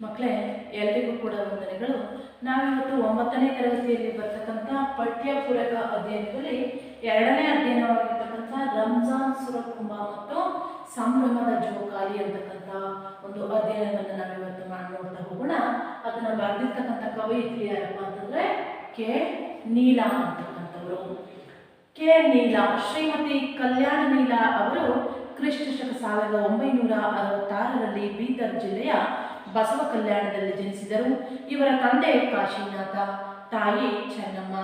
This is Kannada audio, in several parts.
ಮಕ್ಕಳೇ, ಎಲ್ರಿಗೂ ಕೂಡ ವಂದನೆಗಳು. ನಾವಿವತ್ತು ಒಂಬತ್ತನೇ ತರಗತಿಯಲ್ಲಿ ಬರ್ತಕ್ಕಂಥ ಪಠ್ಯಪೂರಕ ಅಧ್ಯಯನದಲ್ಲಿ ಎರಡನೇ ಅಧ್ಯಯನವಾಗಿರ್ತಕ್ಕಂಥ ರಂಜಾನ್ ಸುರಕುಂಭ ಮತ್ತು ಸಂಭ್ರಮದ ಜೋಕಾಲಿ ಅಂತಕ್ಕಂಥ ಒಂದು ಅಧ್ಯಯನವನ್ನು ನಾವಿವತ್ತು ಮಾಡಿ ನೋಡ್ತಾ ಹೋಗೋಣ. ಅದನ್ನು ಬರೆದಿರ್ತಕ್ಕಂಥ ಕವಯಿತ್ರಿ ಯಾರಪ್ಪ ಅಂತಂದ್ರೆ ಕೆ. ನೀಲಾ ಅಂತಕ್ಕಂಥವರು. ಕೆ. ನೀಲಾ, ಶ್ರೀಮತಿ ಕಲ್ಯಾಣ ನೀಲಾ ಅವರು ಕ್ರಿಸ್ತ ಶಕ ಸಾವಿರದ ಒಂಬೈನೂರ ಅರವತ್ತಾರರಲ್ಲಿ ಬೀದರ್ ಜಿಲ್ಲೆಯ ಬಸವ ಕಲ್ಯಾಣದಲ್ಲಿ ಜನಿಸಿದರು. ಇವರ ತಂದೆ ಕಾಶಿನಾಥ, ತಾಯಿ ಚೆನ್ನಮ್ಮ.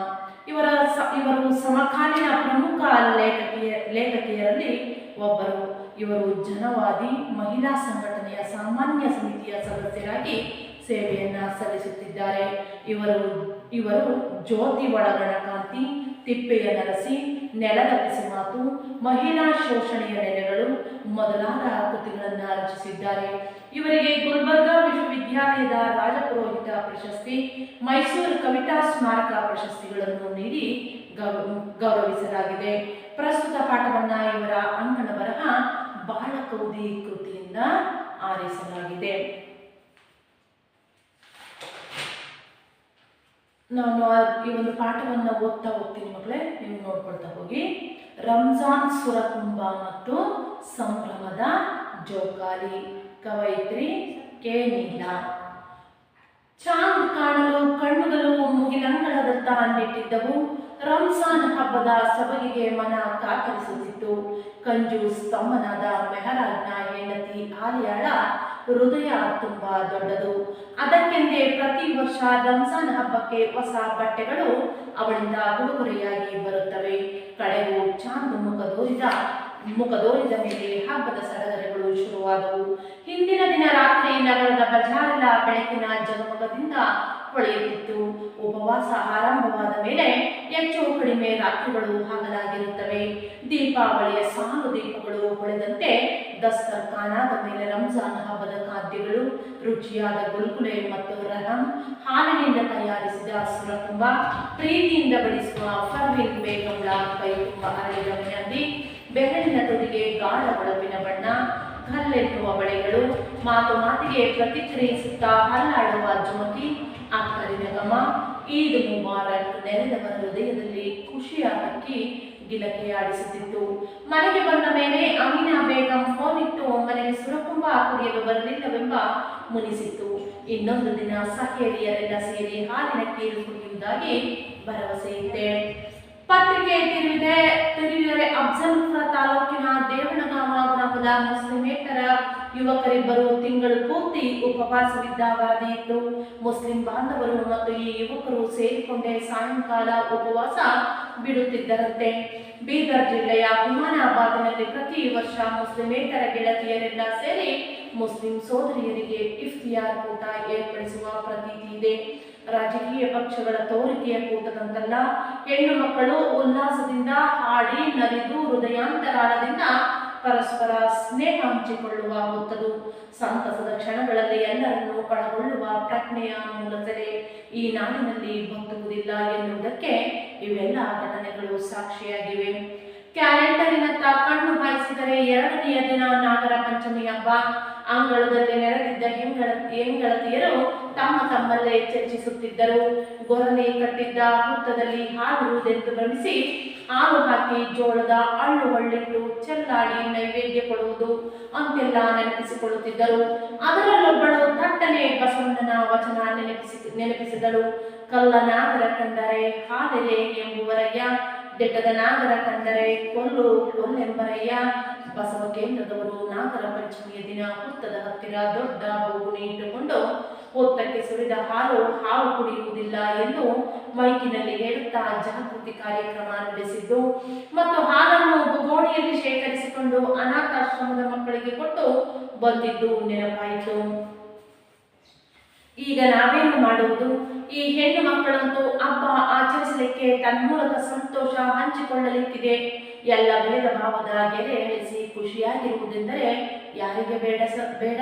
ಇವರ ಸ, ಇವರು ಸಮಕಾಲೀನ ಪ್ರಮುಖ ಲೇಖಕಿಯ, ಲೇಖಕಿಯರಲ್ಲಿ ಒಬ್ಬರು. ಇವರು ಜನವಾದಿ, ಮಹಿಳಾ ಸಂಘಟನೆಯ ಸಾಮಾನ್ಯ ಸಮಿತಿಯ ಸದಸ್ಯರಾಗಿ ಸೇವೆಯನ್ನು ಸಲ್ಲಿಸುತ್ತಿದ್ದಾರೆ. ಇವರು ಇವರು ಜ್ಯೋತಿ ಒಳಗಣ ಕಾಂತಿ ತಿಪ್ಪೆಯ ನರಸಿ, ನೆಲದ ಮಾತು, ಮಹಿಳಾ ಶೋಷಣೆಯ ನೆಲೆಗಳು ಮೊದಲಾದ ಕೃತಿಗಳನ್ನು ರಚಿಸಿದ್ದಾರೆ. ಇವರಿಗೆ ಗುಲ್ಬರ್ಗಾ ವಿಶ್ವವಿದ್ಯಾಲಯದ ರಾಜಪುರೋಹಿತ ಪ್ರಶಸ್ತಿ, ಮೈಸೂರು ಕವಿತಾ ಸ್ಮಾರಕ ಪ್ರಶಸ್ತಿಗಳನ್ನು ನೀಡಿ ಗೌರವಿಸಲಾಗಿದೆ. ಪ್ರಸ್ತುತ ಪಾಠವನ್ನ ಇವರ ಅಂಕಣ ಬರಹ ಬಾಳಕೌದಿ ಕೃತಿಯಿಂದ ಆರಿಸಲಾಗಿದೆ. ನಾನು ಈ ಒಂದು ಪಾಠವನ್ನ ಓದ್ತಾ ಹೋಗ್ತೀನಿ ಮಕ್ಕಳೇ ನೀವು ನೋಡ್ಕೊಳ್ತಾ ಹೋಗಿ. ರಂಜಾನ್ ಸುರಕುಂಭ ಮತ್ತು ಸಂಭ್ರಮದ ಜೋಕಾಲಿ. ಕವಯಿತ್ರಿ ಕೆ ನೀಲಾ. ಚಾಂದ್ ಕಾಣಲು ಕಣ್ಣುಗಳು ಮುಗಿಲಂಗಳದತ್ತ ಅಂದಿಟ್ಟಿದ್ದವು ರಂಜಾನ್ ಹಬ್ಬದ ಸಬಗಿಗೆ ಮನ ಕಾತರಿಸುತ್ತಿತ್ತು. ಕಂಜು ಸ್ತಂಭನಾದ ಮೆಹರಾಜ್ನ ಹೆಂಡತಿ ಆಲಿಯಾಳ ಹೃದಯ ತುಂಬಾ ದೊಡ್ಡದು. ಅದಕ್ಕೆಂದೇ ಪ್ರತಿ ವರ್ಷ ರಂಜಾನ್ ಹಬ್ಬಕ್ಕೆ ಹೊಸ ಬಟ್ಟೆಗಳು ಅವಳಿಂದ ಉಡುಗೊರೆಯಾಗಿ ಬರುತ್ತವೆ. ಕಡೆಗೂ ಚಾಂದ್ ಮುಖದೋರಿದ ಮುಖದೋರಿದ ಮೇಲೆ ಹಬ್ಬದ ಸಡಗರಗಳು ಶುರುವಾದವು. ಹಿಂದಿನ ದಿನ ರಾತ್ರಿ ನಗರದ ಬಜಾರಿನ ಬೆಳಕಿನ ಜಗಮಗದಿಂದ ಹೊಳೆಯುತ್ತಿತ್ತು ಉಪವಾಸ ಆರಂಭವಾದ ಮೇಲೆ ಹೆಚ್ಚು ಕಡಿಮೆ ರಾತ್ರಿಗಳು ಹಾಗಲಾಗಿರುತ್ತವೆ ದೀಪಾವಳಿಯ ಸಾಲು ದೀಪಗಳು ಹೊಳೆದಂತೆ ದಸ್ತರ್ ಖಾನಾದ ಮೇಲೆ ರಂಜಾನ್ ಹಬ್ಬದ ಖಾದ್ಯಗಳು, ರುಚಿಯಾದ ಗುಲ್ಗುಲೆ ಮತ್ತು ರಹಂ, ಹಾಲಿನಿಂದ ತಯಾರಿಸಿದ ಸುರಕುಂಬ ಪ್ರೀತಿಯಿಂದ ಬಡಿಸುವ ಫರ್ವಿನ್ ಬೇಗಂಳ ಕೈ ತುಂಬ ಅರಳಿದ ಬೆರಳಿನ ಗಾಢ ಹೊಳಪಿನ ಬಣ್ಣ ಕಲ್ಲೆನ್ನುವ ಬಳೆಗಳು ಮಾತು ಮಾತಿಗೆ ಪ್ರತಿಕ್ರಿಯಿಸುತ್ತಾ ಹಲ್ಲಾಡುವ ಜುಮಕಿ ಅಕ್ಕರಿನ ಗಮ ಈದ್ ಮುಬಾರಕ್ ನೆರೆದವರ ಹೃದಯದಲ್ಲಿ ಖುಷಿಯ ಹಕ್ಕಿ ಗಿಲಕಿ ಆಡಿಸುತ್ತಿತ್ತು. ಮನೆಗೆ ಬಂದ ಮೇಲೆ ಅಮೀನಾ ಬೇಗಂ ಫೋನ್ ಇಟ್ಟು ಮನೆಗೆ ಸುರಕುಂಭ ಕುಡಿಯಲು ಬರಲಿಲ್ಲವೆಂಬ ಮುನಿಸಿತ್ತು. ಇನ್ನೊಂದು ದಿನ ಸಹೇಲಿಯರೆಲ್ಲ ಸೇರಿ ಹಾಲಿನ ಕೀರು ಕುಡಿಯುವುದಾಗಿ ಭರವಸೆ ಇದ್ದೆ ಪತ್ರಿಕೆ ತಿರುವಿದೆ ತಿರುವಿದರೆ ಅಫ್ಜಲ್ಪುರ ತಾಲೂಕಿನ ದೇವನಗಾಮ ಗ್ರಾಮದ ಮುಸ್ಲಿಮೇತರ ಯುವಕರಿಬ್ಬರು ತಿಂಗಳು ಪೂರ್ತಿ ಉಪವಾಸವಿದ್ದ ವರದಿ ಇತ್ತು ಮುಸ್ಲಿಂ ಬಾಂಧವರು ಮತ್ತು ಈ ಯುವಕರು ಸೇರಿಕೊಂಡೇ ಸಾಯಂಕಾಲ ಉಪವಾಸ ಬಿಡುತ್ತಿದ್ದರಂತೆ. ಬೀದರ್ ಜಿಲ್ಲೆಯ ಹುಮಾನಾಬಾದ್ನಲ್ಲಿ ಪ್ರತಿ ವರ್ಷ ಮುಸ್ಲಿಮೇತರ ಗೆಳತಿಯರೆಲ್ಲ ಸೇರಿ ಮುಸ್ಲಿಂ ಸೋದರಿಯರಿಗೆ ಇಫ್ತಿಯಾರ್ ಕೂಟ ಏರ್ಪಡಿಸುವ ಪ್ರತೀತಿ ಇದೆ. ರಾಜಕೀಯ ಪಕ್ಷಗಳ ತೋರಿಕೆಯ ಕೂಟದಂತಲ್ಲ, ಹೆಣ್ಣು ಮಕ್ಕಳು ಉಲ್ಲಾಸದಿಂದ ಹಾಡಿ ನಲಿದು ಹೃದಯಾಂತರಾಳದಿಂದ ಪರಸ್ಪರ ಸ್ನೇಹ ಹಂಚಿಕೊಳ್ಳುವ ಹೊತ್ತದು. ಸಂತಸದ ಕ್ಷಣಗಳಲ್ಲಿ ಎಲ್ಲರನ್ನೂ ಕಣಗೊಳ್ಳುವ ಪ್ರಜ್ಞೆಯ ಮೂಲಕವೇ ಈ ನಾಡಿನಲ್ಲಿ ಹೊಂದುವುದಿಲ್ಲ ಎನ್ನುವುದಕ್ಕೆ ಇವೆಲ್ಲ ಘಟನೆಗಳು ಸಾಕ್ಷಿಯಾಗಿವೆ. ಕ್ಯಾಲೆಂಡರಿನತ್ತ ಕಣ್ಣು ಹಾಯಿಸಿದರೆ ಎರಡನೆಯ ದಿನ ನಾಗರ ಪಂಚಮಿ ಹಬ್ಬ ಅಂಗಳದಲ್ಲಿ ನೆರೆದಿದ್ದ ಹೆಂಗಳ, ಹೆಂಗಳತಿಯರು ತಮ್ಮ ತಮ್ಮಲ್ಲೇ ಚರ್ಚಿಸುತ್ತಿದ್ದರು. ಗೊರನೆ ಕಟ್ಟಿದ್ದ ಹುತ್ತದಲ್ಲಿ ಹಾಡುವುದೆಂದು ಭ್ರಮಿಸಿ ಹಾಲು ಹಾಕಿ ಜೋಳದ ಅಳ್ಳು ಹೊಳ್ಳಿಟ್ಟು ಚೆಲ್ಲಾಡಿ ನೈವೇದ್ಯ ಕೊಡುವುದು ಅಂತೆಲ್ಲ ನೆನಪಿಸಿಕೊಳ್ಳುತ್ತಿದ್ದರು. ಅದರಲ್ಲೊಬ್ಬಳು ತಟ್ಟನೆ ಬಸವಣ್ಣನ ವಚನ ನೆನಪಿಸಿ, ನೆನಪಿಸಿದಳು. ಕಲ್ಲನಾಗರ ಕಂಡರೆ ಹಾಲೆಲೆ ಎಂಬುವರಯ್ಯ ಬೆಟ್ಟದ ನಾಗರ ಕಂಡರೆ ಕೊಲ್ಲು ಕೊಲ್ಲೆಂಬರಯ್ಯ ಬಸವ ಕೇಂದ್ರದವರು ನಾಗರ ಪಂಚಮಿಯ ದಿನ ಹುತ್ತದ ಹತ್ತಿರ ದೊಡ್ಡ ಬೋಗುಣಿ ಇಟ್ಟುಕೊಂಡು ಹೊತ್ತಕ್ಕೆ ಸುರಿದ ಹಾಲು ಹಾವು ಕುಡಿಯುವುದಿಲ್ಲ ಎಂದು ಮೈಕಿನಲ್ಲಿ ಹೇಳುತ್ತಾ ಜಾಗೃತಿ ಕಾರ್ಯಕ್ರಮ ನಡೆಸಿದ್ದು. ಮತ್ತು ಹಾಲನ್ನು ಬೋಗೋಣಿಯಲ್ಲಿ ಶೇಖರಿಸಿಕೊಂಡು ಅನಾಥಾಶ್ರಮದ ಮಕ್ಕಳಿಗೆ ಕೊಟ್ಟು ಬಂದಿದ್ದು ನೆನಪಾಯಿತು. ಈಗ ನಾವೇನು ಮಾಡುವುದು? ಈ ಹೆಣ್ಣು ಮಕ್ಕಳಂತೂ ಹಬ್ಬ ಆಚರಿಸಲಿಕ್ಕೆ ತನ್ಮೂಲಕ ಸಂತೋಷ ಹಂಚಿಕೊಳ್ಳಲಿಕ್ಕಿದೆ. ಎಲ್ಲ ಭೇದ ಭಾವದ ಗೆರೆ ಎಳೆಸಿ ಖುಷಿಯಾಗಿರುವುದೆಂದರೆ ಯಾರಿಗೆ ಬೇಡ ಸ, ಬೇಡ?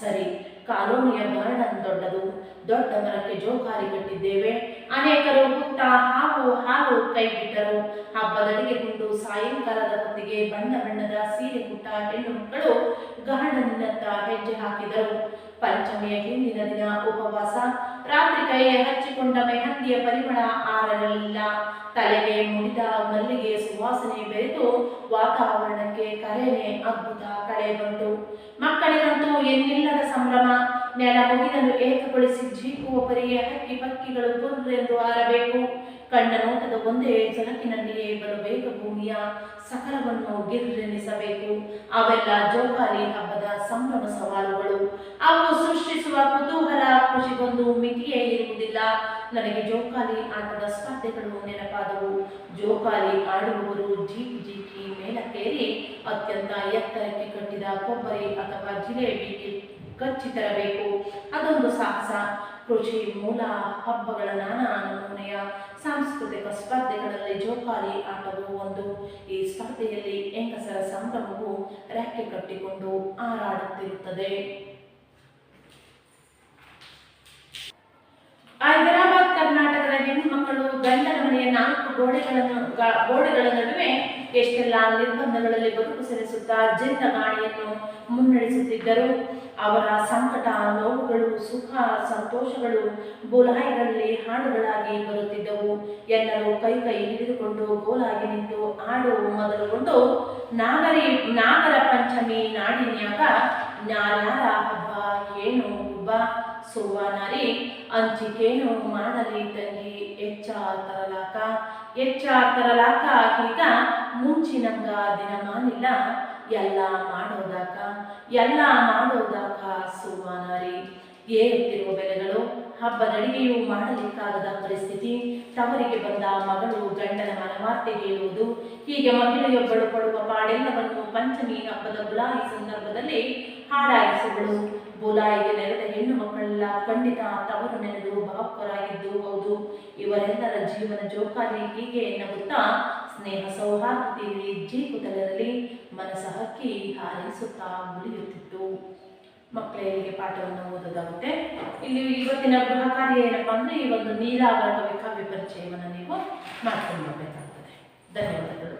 ಸರಿ. ಕಾಲೋನಿಯ ಗಾರ್ಡನ್ ದೊಡ್ಡದು, ದೊಡ್ಡ ಮರಕ್ಕೆ ಜೋಕಾರಿ ಕಟ್ಟಿದ್ದೇವೆ. ಅನೇಕರು ಹುತ್ತ, ಹಾವು, ಹಾಲು ಕೈ ಬಿಟ್ಟರು. ಹಬ್ಬದಡಿಗೆ ಗುಂಡು ಸಾಯಂಕಾಲದ ಹೊತ್ತಿಗೆ ಬಣ್ಣ ಬಣ್ಣದ ಸೀರೆ ಕುಟ್ಟ ಹೆಣ್ಣು ಮಕ್ಕಳು ಗಾರ್ಡನ್ನಿನತ್ತ ಹೆಜ್ಜೆ ಹಾಕಿದರು. ಪಂಚಮಿಯ ಹಿಂದಿನ ದಿನ ಉಪವಾಸ. ರಾತ್ರಿ ಕೈಯ ಹಚ್ಚಿಕೊಂಡ ಮೆಹಂದಿಯ ಪರಿಮಳ ಆರಲಿಲ್ಲ ತಲೆಗೆ ಮುಡಿದ ಮಲ್ಲಿಗೆ ಸುವಾಸನೆ ಬೆರೆತು ವಾತಾವರಣಕ್ಕೆ ಕರೆನೆ ಅದ್ಭುತ ಕಳೆ ಬಂತು. ಮಕ್ಕಳಿಗಂತೂ ಎಲ್ಲಿಲ್ಲದ ಸಂಭ್ರಮ. ನೆಲ ಮುಗಿದನ್ನು ಏಕಗೊಳಿಸಿ ಜೀಪು ಒಬ್ಬರಿಗೆ ಹಕ್ಕಿ ಪಕ್ಕಿಗಳು ಪುರ್ರೆಂದು ಹಾರಬೇಕು. ಕಣ್ಣ ನೋಟದ ಒಂದೇ ಜಲಕಿನಲ್ಲಿಯೇ ಬರಬೇಕ ಭೂಮಿಯ ಸಕಲವನ್ನು ಗಿರ್ರೆನಿಸಬೇಕು ಅವೆಲ್ಲ ಜೋಕಾಲಿ ಹಬ್ಬದ ಸಂಭ್ರಮ ಸವಾಲುಗಳು. ಅವು ಸೃಷ್ಟಿಸುವ ಕುತೂಹಲ ಖುಷಿಗೊಂದು ಮಿತಿಯೇ ಇರುವುದಿಲ್ಲ. ನನಗೆ ಜೋಕಾಲಿ ಆಟದ ಸ್ಪರ್ಧೆಗಳು ನೆನಪಾದವು. ಜೋಕಾಲಿ ಆಡುವವರು ಜೀಕಿ ಜೀಕಿ ಮೇಲಕ್ಕೇರಿ, ಅತ್ಯಂತ ಎತ್ತರಕ್ಕೆ ಕಟ್ಟಿದ ಕೊಬ್ಬರಿ ಅಥವಾ ಜಿಲೇಬಿ ಕಚ್ಚಿ ತರಬೇಕು. ಅದೊಂದು ಸಾಹಸ. ಕೃಷಿ ಮೂಲ ಹಬ್ಬಗಳ ನಾನಾ ನಮೂನೆಯ ಸಾಂಸ್ಕೃತಿಕ ಸ್ಪರ್ಧೆಗಳಲ್ಲಿ ಜೋಕಾಲಿ ಆಟವು ಒಂದು. ಈ ಸ್ಪರ್ಧೆಯಲ್ಲಿ ಹೆಂಗಸರ ಸಂಭ್ರಮವು ರೆಕ್ಕೆ ಕಟ್ಟಿಕೊಂಡು ಹಾರಾಡುತ್ತಿರುತ್ತದೆ ಹೈದರಾಬಾದ್ ಕರ್ನಾಟಕದ ಹೆಣ್ಣು ಮಕ್ಕಳು ಗಂಡನ ಮನೆಯ ನಾಲ್ಕು ಗೋಡೆಗಳನ್ನು ಗೋಡೆಗಳ ನಡುವೆ ಎಷ್ಟೆಲ್ಲ ನಿರ್ಬಂಧಗಳಲ್ಲಿ ಬದುಕು ಸೆಳೆಸುತ್ತಾ ಗಾಣಿಯನ್ನು ಮುನ್ನಡೆಸುತ್ತಿದ್ದರು. ಅವರ ಸಂಕಟ, ನೋವುಗಳು, ಸುಖ, ಸಂತೋಷಗಳು ಬೋಲಾಯಿಗಳಲ್ಲಿ ಹಾಡುಗಳಾಗಿ ಬರುತ್ತಿದ್ದವು. ಎಲ್ಲರೂ ಕೈ ಕೈ ಹಿಡಿದುಕೊಂಡು ಗೋಲಾಗಿ ನಿಂತು ಹಾಡು ಮೊದಲುಗೊಂಡು ನಾಗರಿ, ನಾಗರ ಪಂಚಮಿ ನಾಡಿನ್ಯಾಗ ನ್ಯಾರ್ಯಾರ ಹಬ್ಬ, ಏನು ಹುಬ್ಬ? ಸುವ್ವನಾರಿ ಅಂಚಿಕೇನು ಮಾಡಲಿ ತಂಗಿ ಹೆಚ್ಚ ತರಲಾಕ ಹೆಚ್ಚ ತರಲಾಕ ಈಗ ಮುಂಚಿನಂಗ ದಿನಮಾನಿಲ್ಲ. ಎಲ್ಲ ಮಾಡೋದಾಕ ಎಲ್ಲ ಮಾಡೋದಾಕ ಸುವ್ವನಾರಿ ಏರುತ್ತಿರುವ ಬೆಲೆಗಳು, ಹಬ್ಬದಡಿಗೆಯೂ ಮಾಡಲಿಕ್ಕಾಗದ ಪರಿಸ್ಥಿತಿ, ತವರಿಗೆ ಬಂದ ಮಗಳು ಗಂಡನ ಮನವಾರ್ತೆ ಹೇಳುವುದು, ಹೀಗೆ ಮಹಿಳೆಯೊಬ್ಬಳು ಪಡುವ ಪಾಡೆಲ್ಲವನ್ನು ಪಂಚಮಿ ಹಬ್ಬದ ಬುಲಾಯಿ ಸಂದರ್ಭದಲ್ಲಿ ಹಾಡಾಯಿಸುಗಳು. ಬುಲಾಯಿಗೆ ನೆರೆದ ಹೆಣ್ಣು ಮಕ್ಕಳೆಲ್ಲ ಖಂಡಿತ ತವರು ನೆನೆದು ಭಾವುಕರಾಗಿದ್ದು ಹೌದು. ಇವರೆಲ್ಲರ ಜೀವನ ಜೋಕಾಲಿ ಹೀಗೆ ನಗುತ್ತಾ ಸ್ನೇಹ ಸೌಹಾರ್ದತೆಯಲ್ಲಿ ಜೀಕುತ್ತಲಿರಲಿ ಮನಸ್ಸ ಹಕ್ಕಿ ಹಾರೈಸುತ್ತಾ ಉಳಿಯುತ್ತಿತ್ತು ಮಕ್ಕಳಿಗೆ ಪಾಠವನ್ನು ಓದೋದಾಗುತ್ತೆ. ಇಲ್ಲಿ ಇವತ್ತಿನ ಗೃಹ ಕಾರ್ಯ ಏನಪ್ಪಾ ಅಂದರೆ, ಈ ಒಂದು ನೀರಾವರ ಕವಿ ಕಾವ್ಯ ಪರಿಚಯವನ್ನು ನೀವು ಮಾಡ್ಕೊಂಡು ಬರಬೇಕಾಗ್ತದೆ ಧನ್ಯವಾದಗಳು.